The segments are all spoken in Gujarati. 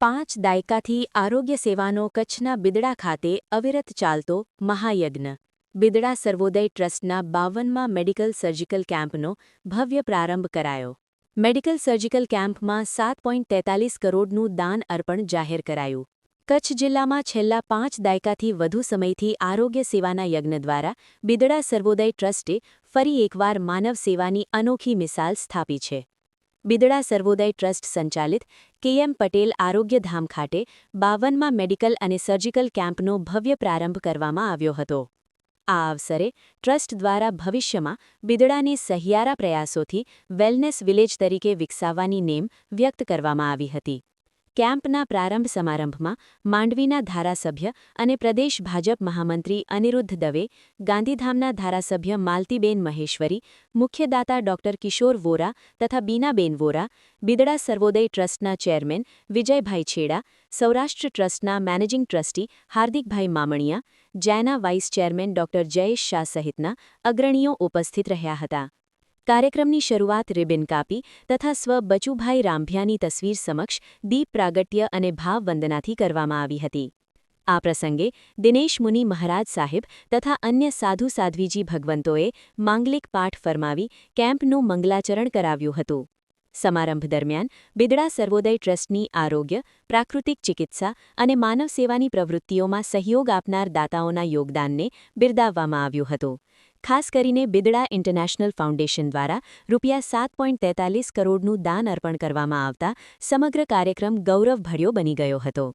પાંચ દાયકાથી આરોગ્ય સેવાનો કચ્છના બિદડા ખાતે અવિરત ચાલતો મહાયજ્ઞ. બિદડા સર્વોદય ટ્રસ્ટના બાવનમાં મેડિકલ સર્જિકલ કેમ્પનો ભવ્ય પ્રારંભ કરાયો. મેડિકલ સર્જિકલ કેમ્પમાં સાત પોઈન્ટ તેતાલીસ કરોડનું દાન અર્પણ જાહેર કરાયું. કચ્છ જિલ્લામાં છેલ્લા પાંચ દાયકાથી વધુ સમયથી આરોગ્ય સેવાના યજ્ઞ દ્વારા બિદડા સર્વોદય ટ્રસ્ટે ફરી એકવાર માનવ સેવાની અનોખી મિસાલ સ્થાપી છે. બિદડા સર્વોદય ટ્રસ્ટ સંચાલિત કેએમ પટેલ આરોગ્યધામ ખાતે બાવનમાં મેડિકલ અને સર્જિકલ કેમ્પનો ભવ્ય પ્રારંભ કરવામાં આવ્યો હતો. આ અવસરે ટ્રસ્ટ દ્વારા ભવિષ્યમાં બિદડાને સહિયારા પ્રયાસોથી વેલનેસ વિલેજ તરીકે વિકસાવવાની નેમ વ્યક્ત કરવામાં આવી હતી. કેમ્પના પ્રારંભ સમારંભમાં માંડવીના ધારાસભ્ય અને પ્રદેશ ભાજપ મહામંત્રી અનિરુદ્ધ દવે, ગાંધીધામના ધારાસભ્ય માલતીબેન મહેશ્વરી, મુખ્યદાતા ડોક્ટર કિશોર વોરા તથા બીનાબેન વોરા, બિદડા સર્વોદય ટ્રસ્ટના ચેરમેન વિજયભાઈ છેડા, સૌરાષ્ટ્ર ટ્રસ્ટના મેનેજિંગ ટ્રસ્ટી હાર્દિકભાઈ મામણિયા જૈના vice chairman doctor Jayesh Shah સહિતના અગ્રણીઓ ઉપસ્થિત રહ્યા હતા. કાર્યક્રમની શરૂઆત રિબિન કાપી તથા સ્વ બચુભાઈ રાંભિયાની તસવીર સમક્ષ દીપ પ્રાગટ્ય અને ભાવવંદનાથી કરવામાં આવી હતી. આ પ્રસંગે દિનેશ મુનિ મહારાજ સાહેબ તથા અન્ય સાધુ સાધ્વીજી ભગવંતોએ માંગલિક પાઠ ફરમાવી કેમ્પનું મંગલાચરણ કરાવ્યું હતું. સમારંભ દરમિયાન બિદડા સર્વોદય ટ્રસ્ટની આરોગ્ય, પ્રાકૃતિક ચિકિત્સા અને માનવ સેવાની પ્રવૃત્તિઓમાં સહયોગ આપનાર દાતાઓના યોગદાનને બિરદાવવામાં આવ્યું હતું. ખાસ કરીને બિદડા ઇન્ટરનેશનલ ફાઉન્ડેશન દ્વારા રૂપિયા સાત કરોડનું દાન અર્પણ કરવામાં આવતા સમગ્ર કાર્યક્રમ ગૌરવભર્યો બની ગયો હતો.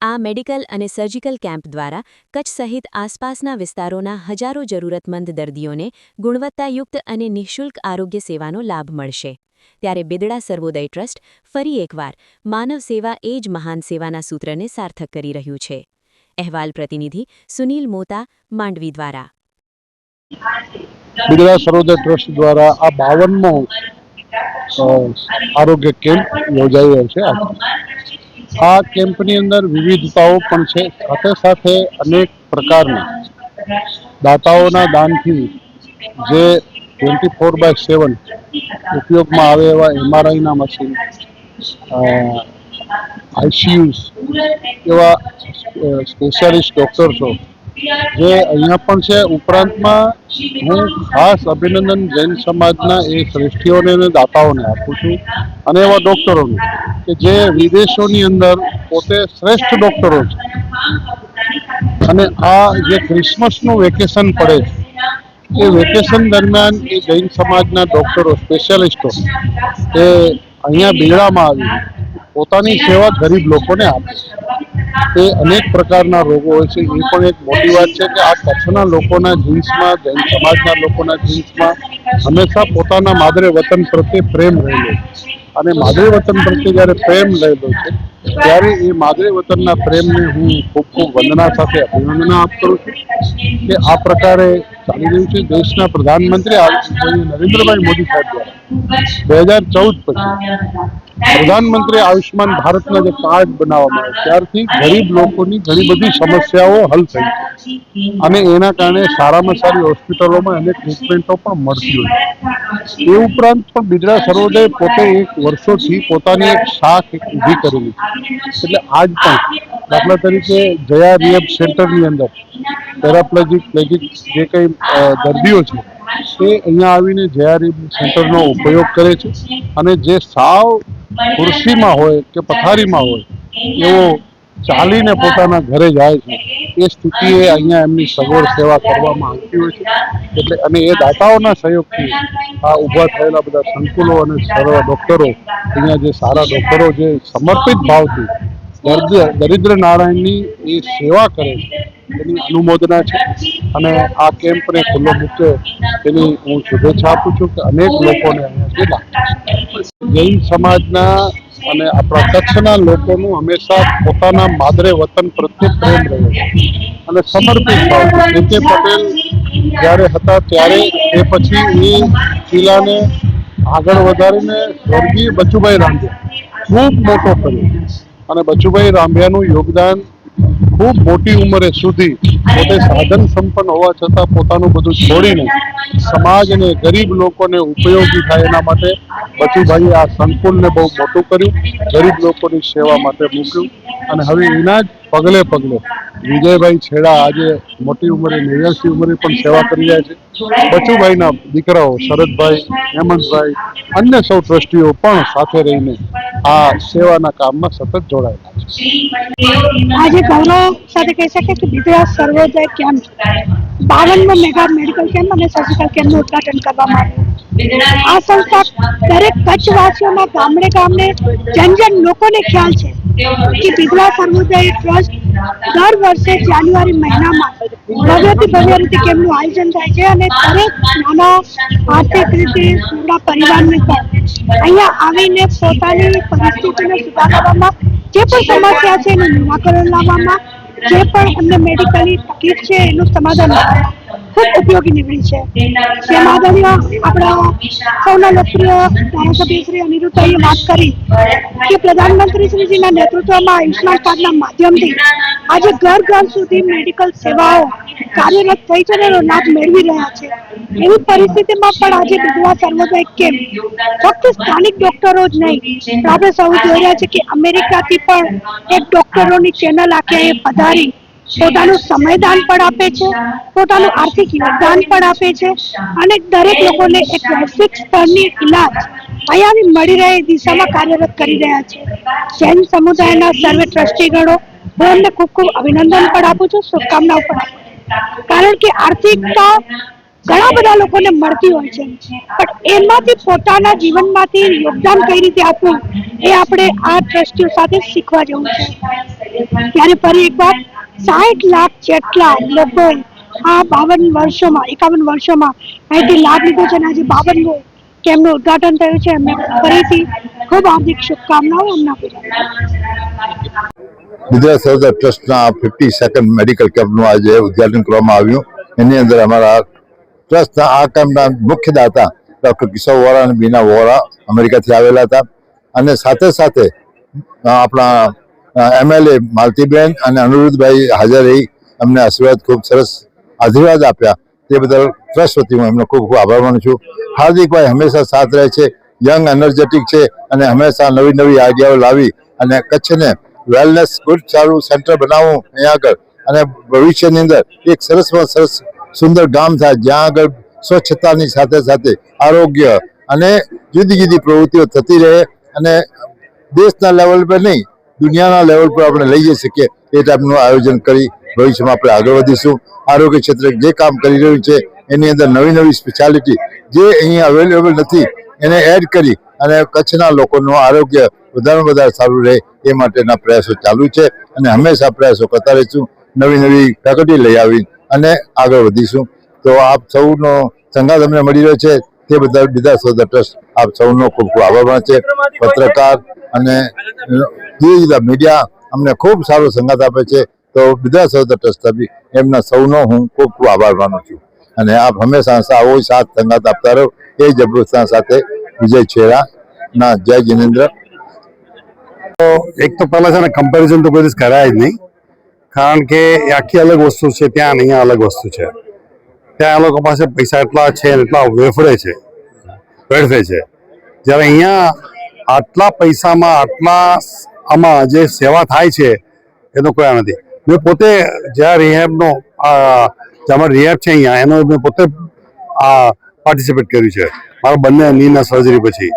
આ મેડિકલ અને સર્જિકલ કેમ્પ દ્વારા કચ્છ સહિત આસપાસના વિસ્તારોના હજારો જરૂરતમંદ દર્દીઓને ગુણવત્તાયુક્ત અને નિઃશુલ્ક આરોગ્ય સેવાનો લાભ મળશે. ત્યારે બિદડા સર્વોદય ટ્રસ્ટ ફરી એકવાર માનવ સેવા એ જ મહાન સેવાના સૂત્રને સાર્થક કરી રહ્યું છે. અહેવાલ પ્રતિનિધિ સુનીલ મોતા, માંડવી દ્વારા. બિદડા સરોદય ટ્રસ્ટ દ્વારા આ બાવનમો આરોગ્ય કેમ્પ યોજાઈ રહ્યો છે. આ કેમ્પની અંદર વિવિધતાઓ પણ છે. સાથે સાથે અનેક પ્રકારના દાતાઓના દાનથી જે ટ્વેન્ટી ફોર બાય સેવન ઉપયોગમાં આવે એવા એમઆરઆઈના મશીન આઈસીયુઝ એવા સ્પેશિયાલિસ્ટ ડોક્ટર્સો જે અહીંયા પણ છે, ઉપરાંતમાં હું ખાસ અભિનંદન જૈન સમાજના એ શ્રેષ્ઠીઓને અને દાતાઓને આપું છું અને એવા ડૉક્ટરોને કે જે વિદેશોની અંદર પોતે શ્રેષ્ઠ ડોક્ટરો છે. અને આ જે ક્રિસમસનું વેકેશન પડે છે, એ વેકેશન દરમિયાન એ જૈન સમાજના ડોક્ટરો, સ્પેશિયાલિસ્ટો એ અહીંયા બિલડામાં આવી પોતાની સેવા ગરીબ લોકોને આપે છે. એ અનેક પ્રકારના રોગો હોય છે. એ પણ એક મોટી વાત છે કે આ કચ્છના લોકોના જીન્સમાં, જૈન સમાજના લોકોના જીન્સમાં હંમેશા પોતાના માદરે વતન પ્રત્યે પ્રેમ રહેલો અને માદરે વતન પ્રત્યે જ્યારે પ્રેમ રહેલો છે, ત્યારે એ માદરે વતનના પ્રેમને હું ખૂબ ખૂબ વંદના સાથે અભિનંદન આપ કરું છું કે આ પ્રકારે ચાલી રહ્યું છે. દેશના પ્રધાનમંત્રી નરેન્દ્રભાઈ મોદી સાહેબ દ્વારા. બે હજાર ચૌદ પછી પ્રધાનમંત્રી આયુષ્યમાન ભારતના જે કાર્ડ બનાવવામાં આવે ત્યારથી ગરીબ લોકોની ઘણી બધી સમસ્યાઓ હલ થઈ છે અને એના કારણે સારામાં સારી હોસ્પિટલોમાં એને ટ્રીટમેન્ટો પણ મળતી હોય એ ઉપરાંત પણ બિદરા સરોદે પોતે એક વર્ષોથી પોતાની એક શાખ ઊભી કરેલી એટલે આજ પણ દાખલા તરીકે જયા રિયબ સેન્ટરની અંદર પેરાપ્લેજિક પ્લેજિક જે કંઈ દર્દીઓ છે તે અહીંયા આવીને જયા સેન્ટરનો ઉપયોગ કરે છે અને જે સાવ ખુરશીમાં હોય કે પથારીમાં હોય, એવો ચાલીને પોતાના ઘરે જાય છે. એ સ્થિતિએ અહીંયા એમની સગવડ સેવા કરવામાં આવતી હોય છે. એટલે અને એ દાતાઓના સહયોગથી આ ઊભા થયેલા બધા સંકુલો અને સર્વ ડૉક્ટરો, અહીંયા જે સારા ડૉક્ટરો જે સમર્પિત ભાવથી દર્દ દરિદ્ર નારાયણની એ સેવા કરે છે. એની અનુમોદના છે. અને આ કેમ્પને ખુલ્લો મૂક્યો તેની હું શુભેચ્છા આપું છું કે અનેક લોકોને અહીંયા જૈન સમાજના અને આપણા કચ્છના લોકોનું હંમેશા પોતાના માદરે વતન પ્રત્યે પ્રેમ રહ્યો અને સમર્પિત ભાવ કે પટેલ જ્યારે હતા ત્યારે એ પછી એ કિલ્લાને આગળ વધારીને સ્વર્ગીય બચુભાઈ રાંધે ખૂબ મોટો કર્યો. અને બચુભાઈ રાંભિયાનું યોગદાન ખૂબ મોટી ઉંમરે સુધી પોતે સાધન સંપન્ન હોવા છતાં પોતાનું બધું છોડીને સમાજ અને ગરીબ લોકોને ઉપયોગી થાય એના માટે બચુભાઈએ આ સંકુલને બહુ મોટું કર્યું, ગરીબ લોકોની સેવા માટે મૂક્યું. અને હવે એના જ પગલે પગલે વિજયભાઈ છેડા આજે મોટી ઉંમરે નેવ્યાસી ઉંમરે પણ સેવા કરી રહ્યા છે. બચુભાઈના દીકરાઓ શરદભાઈ, હેમંતભાઈ, અન્ય સૌ ટ્રસ્ટીઓ પણ સાથે રહીને આ સેવાના કામમાં સતત જોડાયેલા છે. આજે ગૌરવ સાથે કહી શકે કે Vidya Sarvodaya camp, બાવનમો mega medical camp and surgical કેમ્પનું ઉદઘાટન કરવામાં આવ્યું. આ સંસ્થા દરેક કચ્છવાસીઓના ગામડે ગામડે જન જન લોકોને ખ્યાલ છે કે વિધવા સર્વોદય ટ્રસ્ટ દર વર્ષે જાન્યુઆરી મહિનામાં આયોજન થાય છે અને દરેક નાના આર્થિક રીતે નબળા પરિવારને અહીંયા આવીને પોતાની પરિસ્થિતિને સુધારવામાં, જે પણ સમસ્યા છે એનું નિરાકરણ લાવવામાં, જે પણ અમને મેડિકલી તકલીફ છે એનું સમાધાન લાવવામાં ઉપયોગી નીવડી છે. જેમ આદરણીય આપણા સૌના લોકપ્રિય ધારાસભ્ય શ્રી અનિરુદ્ધભાઈએ વાત કરી કે પ્રધાનમંત્રી શ્રીજીના નેતૃત્વમાં આયુષ્માન કાર્ડના માધ્યમથી આજે ઘર ઘર સુધી મેડિકલ સેવાઓ કાર્યરત થઈ છે અને લાભ મેળવી રહ્યા છે. એવી પરિસ્થિતિમાં પણ આજે વિધવા સર્વોદય કેમ્પ ફક્ત સ્થાનિક ડોક્ટરો જ નહીં. પણ આપણે સૌ જોઈ રહ્યા છે કે અમેરિકાથી પણ એક ડોક્ટરોની ચેનલ આખી પધારી પોતાનું સમયદાન પણ આપે છે, પોતાનું આર્થિક યોગદાન પણ આપે છે અને દરેક લોકોને એક વૈશ્વિક સ્તરની ઇલાજ અહીંયાની મળી રહે દિશામાં કાર્યરત કરી રહ્યા છે. જૈન સમુદાયના સર્વે ટ્રસ્ટીગણો હું એમને ખૂબ ખૂબ અભિનંદન પણ આપું છું, શુભકામનાઓ પણ આપું કારણ કે આર્થિકતા ઘણા બધા લોકોને મળતી હોય છે, પણ એમાંથી પોતાના જીવનમાંથી યોગદાન કઈ રીતે આપવું એ આપણે આ ટ્રસ્ટીઓ સાથે શીખવા જેવું છે. ત્યારે ફરી એકવાર સાઠ લાખ જેટલા લોકોએ આ બાવન વર્ષોમાં, એકાવન વર્ષોમાં અહીંથી લાભ લીધો છે અને આજે બાવન કેમનું ઉદઘાટન થયું છે એમને ફરીથી ખૂબ હાર્દિક શુભકામનાઓ એમના ગુજરાત સરદાર ટ્રસ્ટના ફિફ્ટી સેકન્ડ મેડિકલ કેમ્પનું આજે ઉદઘાટન કરવામાં આવ્યું. એની અંદર અમારા ટ્રસ્ટના આ કેમ્પના મુખ્ય દાતા ડૉક્ટર કિશોર વોરા અને બીના વોરા અમેરિકાથી આવેલા હતા. અને સાથે સાથે આપણા એમએલએ માલતીબેન અને અનિરુદ્ધભાઈ હાજર રહી અમને આશીર્વાદ, ખૂબ સરસ આશીર્વાદ આપ્યા. તે બદલ ટ્રસ્ટ વતી હું એમનો ખૂબ ખૂબ આભાર માનું છું. હાર્દિકભાઈ હંમેશા સાથ રહે છે, યંગ એનર્જેટિક છે અને હંમેશા નવી નવી આઈડિયાઓ લાવી અને કચ્છને વેલનેસ ગુડ સારું સેન્ટર બનાવવું અહીંયા આગળ. અને ભવિષ્યની અંદર એક સરસમાં સરસ સુંદર ગામ થાય, જ્યાં આગળ સ્વચ્છતાની સાથે સાથે આરોગ્ય અને જુદી જુદી પ્રવૃત્તિઓ થતી રહે અને દેશના લેવલ પર નહીં દુનિયાના લેવલ પર આપણે લઈ જઈ શકીએ એ ટાઈપનું આયોજન કરી ભવિષ્યમાં આપણે આગળ વધીશું. આરોગ્ય ક્ષેત્રે જે કામ કરી રહ્યું છે, એની અંદર નવી નવી સ્પેશિયાલિટી જે અહીં અવેલેબલ નથી, એને એડ કરી અને કચ્છના લોકોનું આરોગ્ય વધારે વધારે સારું રહે એ માટેના પ્રયાસો ચાલુ છે અને હંમેશા પ્રયાસો કરતા રહીશું. નવી નવી ફેકલ્ટી લઈ આવી અને આગળ વધીશું. તો આપ સૌનો સંઘાત અમને મળી રહ્યો છે. તે બધા બીજા સોદા ટ્રસ્ટ આપ સૌનો ખૂબ ખૂબ આભાર માને છે પત્રકાર અને જુદા જુદા મીડિયા અમને ખૂબ સારો સંગાત આપે છે તો બીજા સોદા ટ્રસ્ટ બી એમના સૌનો હું ખૂબ ખૂબ આભાર માનું છું. અને આપ હંમેશા આવો સાથ સંગાત આપતા રહો. એ જ અભ્યર્થના સાથે વિજય છેડા ના જય જિનેન્દ્ર. એક તો પહેલાં છે ને કમ્પેરિઝન તો કોઈ દિવસ કરાય જ નહીં કારણ કે આખી અલગ વસ્તુ છે ત્યાં અહીંયા અલગ વસ્તુ છે. ત્યાં આ લોકો પાસે પૈસા એટલા છે એટલા વેફડે છે, વેડફે છે. જ્યારે અહીંયા આટલા પૈસામાં, આટલા આમાં જે સેવા થાય છે એનો કોઈ નથી. મેં પોતે જ્યાં રિહેબનો જે અમારો રિહેબ છે અહીંયા, એનો મેં પોતે આ પાર્ટિસિપેટ કર્યું છે. મારા બંને નીના સર્જરી પછી.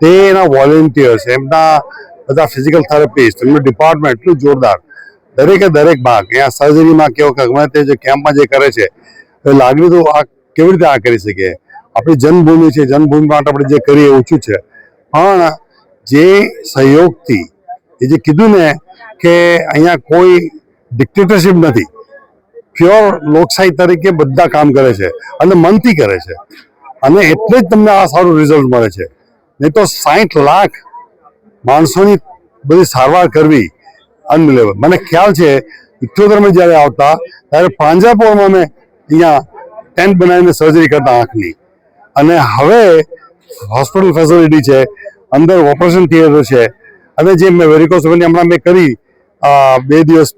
તે એના વોલેન્ટિયર્સ એમના બધા ફિઝિકલ થેરાપિસ્ટ એમનું ડિપાર્ટમેન્ટ એટલું જોરદાર. દરેકે દરેક ભાગ, અહીંયા સર્જરીમાં કેવો કે ગમે તે જે કેમ્પમાં જે કરે છે લાગણી તો આ કેવી રીતે આ કરી શકીએ આપણી જન્મભૂમિ છે, જન્મભૂમિ માટે આપણે જે કરીએ ઓછું છે. પણ જે સહયોગથી, એ જે કીધું ને કે અહીંયા કોઈ ડિક્ટેટરશીપ નથી. પ્યોર લોકશાહી તરીકે બધા કામ કરે છે અને મનથી કરે છે. અને એટલે જ તમને આ સારું રિઝલ્ટ મળે છે. નહીં તો સાઠ લાખ માણસોની બધી સારવાર કરવી અનબિલેબલ મને ખ્યાલ છે, ઇઠ્યોતેરમાં જ્યારે આવતા, ત્યારે પાંજરાપોળમાં મેં અહીંયા ટેન્ટ બનાવીને સર્જરી કરતા આંખની. અને હવે હોસ્પિટલ ફેસિલિટી છે, અંદર ઓપરેશન થિયેટર છે. અને જે મેં વેરિકોસોની હમણાં મેં કરી બે દિવસ,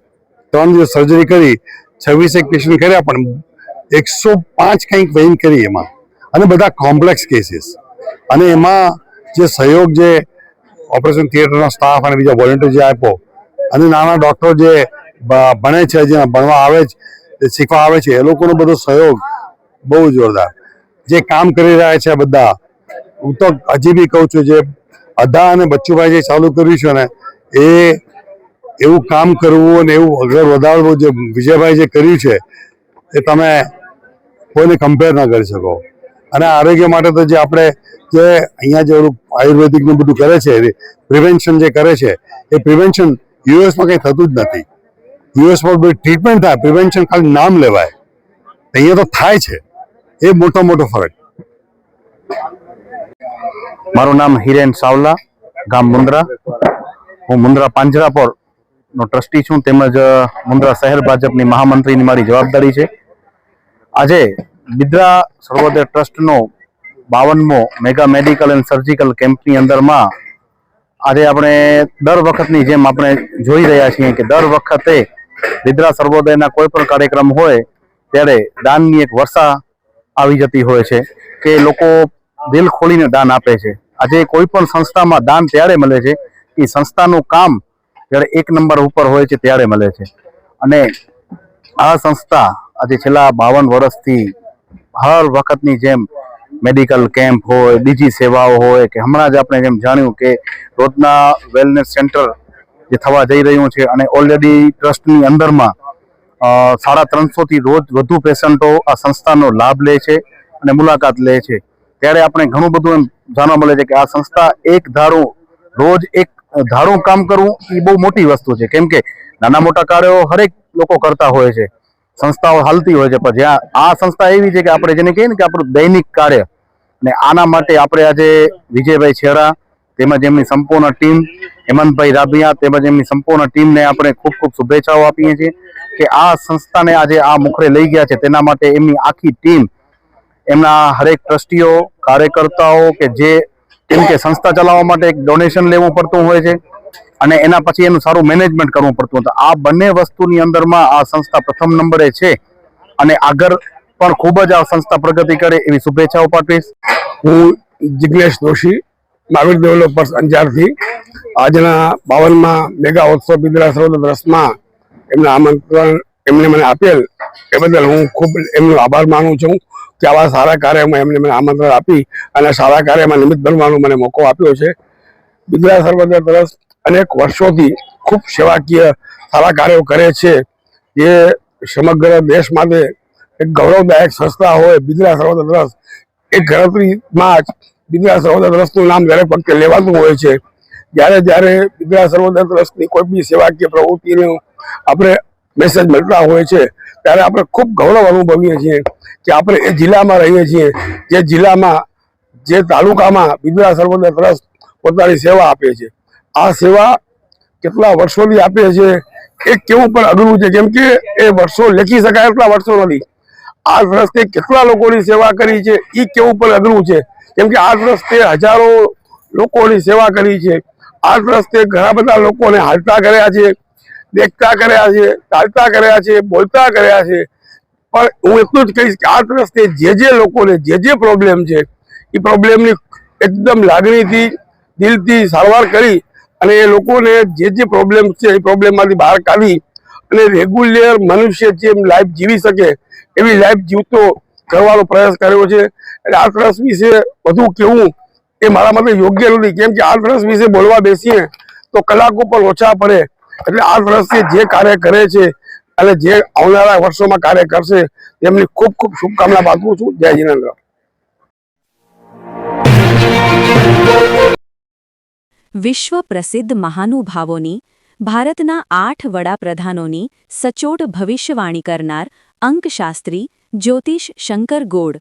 ત્રણ દિવસ સર્જરી કરી છવ્વીસેક પેશન્ટ કર્યા, પણ એકસો પાંચ કંઈક વેઇન કરી એમાં. અને બધા કોમ્પ્લેક્સ કેસીસ અને એમાં જે સહયોગ જે ઓપરેશન થિયેટરનો સ્ટાફ અને બીજા વોલેન્ટિયર જે આપ્યો, અને નાના ડૉક્ટર જે ભણે છે જે ભણવા આવે છે શીખવા આવે છે, એ લોકોનો બધો સહયોગ બહુ જોરદાર. જે કામ કરી રહ્યા છે બધા, હું તો હજી બી કહું છું જે અદા અને બચ્ચુભાઈ જે ચાલુ કર્યું છે ને, એ એવું કામ કરવું અને એવું આગળ વધારવું જે વિજયભાઈ જે કર્યું છે, એ તમે કોઈને કમ્પેર ના કરી શકો. અને આરોગ્ય માટે તો જે આપણે જે અહીંયા જે આયુર્વેદિકનું બધું કરે છે પ્રિવેન્શન જે કરે છે, એ પ્રિવેન્શન યુએસમાં કંઈ થતું જ નથી. યુએસમાં ટ્રીટમેન્ટ થાય પ્રિવેન્શન ખાલી નામ લેવાય. અહીંયા તો થાય છે. એ મોટો મોટો ફરક. મારું નામ હિરેન સાવલા, ગામ મુન્દ્રા હું મુન્દ્રા પાંજરાપોર નો ટ્રસ્ટી છું, તેમજ મુન્દ્રા શહેર ભાજપની મહામંત્રીની મારી જવાબદારી છે. આજે બિદ્રા સર્વોદય ટ્રસ્ટનો બાવનમો મેગા મેડિકલ એન્ડ સર્જિકલ કેમ્પની અંદરમાં આજે આપણે દર વખતની જેમ આપણે જોઈ રહ્યા છીએ કે દર વખતે બિદ્રા સર્વોદયના કોઈ પણ કાર્યક્રમ હોય, ત્યારે દાનની એક વર્ષા આવી જતી હોય છે કે લોકો દિલ ખોલીને દાન આપે છે. આજે કોઈ પણ સંસ્થામાં દાન ત્યારે મળે છે કે સંસ્થાનું કામ જ્યારે એક નંબર ઉપર હોય છે ત્યારે મળે છે. અને આ સંસ્થા આજે છેલ્લા બાવન વર્ષથી હર વખતની જેમ મેડિકલ કેમ્પ હોય, બીજી સેવાઓ હોય, કે હમણાં જ આપણે જેમ જાણ્યું કે રોજના વેલનેસ સેન્ટર જે થવા જઈ રહ્યું છે અને ઓલરેડી ટ્રસ્ટની અંદરમાં સાડા ત્રણસોથી રોજ વધુ પેશન્ટો આ સંસ્થાનો લાભ લે છે અને મુલાકાત લે છે. ત્યારે આપણે ઘણું બધું એમ જાણવા મળે છે કે આ સંસ્થા એક ધારું, રોજ એક ધારું કામ કરવું એ બહુ મોટી વસ્તુ છે. કેમ કે નાના મોટા કાર્યો હરેક લોકો કરતા હોય છે. સંસ્થાઓ હાલતી હોય છે, પણ જ્યાં આ સંસ્થા એવી છે કે આપણે જેને કહીએ ને કે આપણું દૈનિક કાર્ય. ને આના માટે આપણે આજે વિજયભાઈ છેરા, તેમજ એમની સંપૂર્ણ ટીમ હેમંતભાઈ રાબિયા તેમજ એમની સંપૂર્ણ ટીમને આપણે ખૂબ ખૂબ શુભેચ્છાઓ આપીએ છીએ કે આ સંસ્થાને આજે આ મુખરે લઈ ગયા છે. તેના માટે એમની આખી ટીમ, એમના હરેક ટ્રસ્ટીઓ, કાર્યકર્તાઓ કે જે કેમ કે સંસ્થા ચલાવવા માટે એક ડોનેશન લેવું પડતું હોય છે અને એના પછી એનું સારું મેનેજમેન્ટ કરવું પડતું હતું આ બંને વસ્તુની અંદરમાં આ સંસ્થા પ્રથમ નંબરે છે અને આગળ પણ ખૂબ જ આ સંસ્થા પ્રગતિ કરે એવી શુભેચ્છાઓ પાઠવીશ. હું જિજ્ઞેશ દોશી મહાવીર ડેવલપર્સ અંજારથી. આજના બાવનમાં મેગા ઉત્સવ બિદરા સર્વદ રસમાં એમના આમંત્રણ એમને મને આપેલ એ બદલ હું ખૂબ એમનો આભાર માનું છું કે આવા સારા કાર્યમાં એમને મને આમંત્રણ આપી અને સારા કાર્યમાં નિમિત્ત બનવાનો મને મોકો આપ્યો છે. બિદરા સર્વદ ટ્રસ્ટ અનેક વર્ષોથી ખૂબ સેવાકીય સારા કાર્યો કરે છે. જે સમગ્ર દેશ માટે એક ગૌરવદાયક સંસ્થા હોય બિદરા સર્વદ ટ્રસ્ટ એ ગણતરીમાં જ બિદરા સર્વોદય ટ્રસ્ટનું નામ દરેક વખતે લેવાતું હોય છે. જ્યારે જ્યારે બિદરા સર્વોદય ટ્રસ્ટની કોઈ બી સેવાકીય પ્રવૃત્તિનું આપણે મેસેજ મળતા હોય છે, ત્યારે આપણે ખૂબ ગૌરવ અનુભવીએ છીએ કે આપણે એ જિલ્લામાં રહીએ છીએ, જે જિલ્લામાં, જે તાલુકામાં બિદરા સર્વોદય ટ્રસ્ટ પોતાની સેવા આપે છે. આ સેવા કેટલા વર્ષોથી આપે છે, એ કેવું પણ અઘરું છે. કેમ કે એ વર્ષો લખી શકાય એટલા વર્ષો નથી. આ ટ્રસ્ટે કેટલા લોકોની સેવા કરી છે એ કેવું પણ અઘરું છે. કેમ કે આ ટ્રસ્ટે હજારો લોકોની સેવા કરી છે. આ રસ્તે ઘણા બધા લોકોને હાલતા કર્યા છે, દેખતા કર્યા છે ચાલતા કર્યા છે, બોલતા કર્યા છે. પણ હું એટલું જ કહીશ કે આ રસ્તે જે જે લોકોને જે જે પ્રોબ્લેમ છે, એ પ્રોબ્લેમની એકદમ લાગણીથી, દિલથી સારવાર કરી અને એ લોકોને જે જે પ્રોબ્લેમ છે, એ પ્રોબ્લેમમાંથી બહાર કાઢી અને રેગ્યુલર મનુષ્ય જેમ લાઈફ જીવી શકે એવી લાઈફ જીવતો કરવાનો પ્રયાસ કર્યો છે. એટલે આ ટ્રસ્ટ વિશે વધુ કેવું એ મારા મતે યોગ્ય નથી કેમ કે આ ટ્રસ્ટ વિશે બોલવા બેસીએ તો કલાકો પણ ઓછા પડે. એટલે આ ટ્રસ્ટ જે કાર્ય કરે છે અને જે આવનારા વર્ષોમાં કાર્ય કરશે તેમની ખૂબ ખૂબ શુભકામના પાઠવું છું. જય જીનેન્દ્ર. વિશ્વ પ્રસિદ્ધ મહાનુભાવોની, ભારતના આઠ વડાપ્રધાનોની સચોટ ભવિષ્યવાણી કરનાર અંકશાસ્ત્રી જ્યોતિષ Shankar God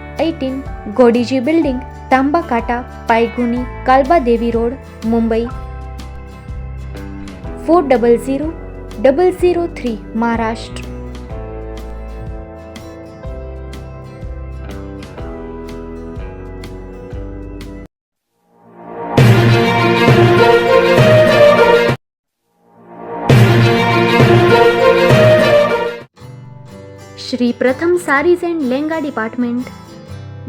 eighteen, Godiji building Tambakata Pydhonie Kalba Devi road, Mumbai. Four double zero double zero three, Maharashtra. Shri Pratham sarees and lenga department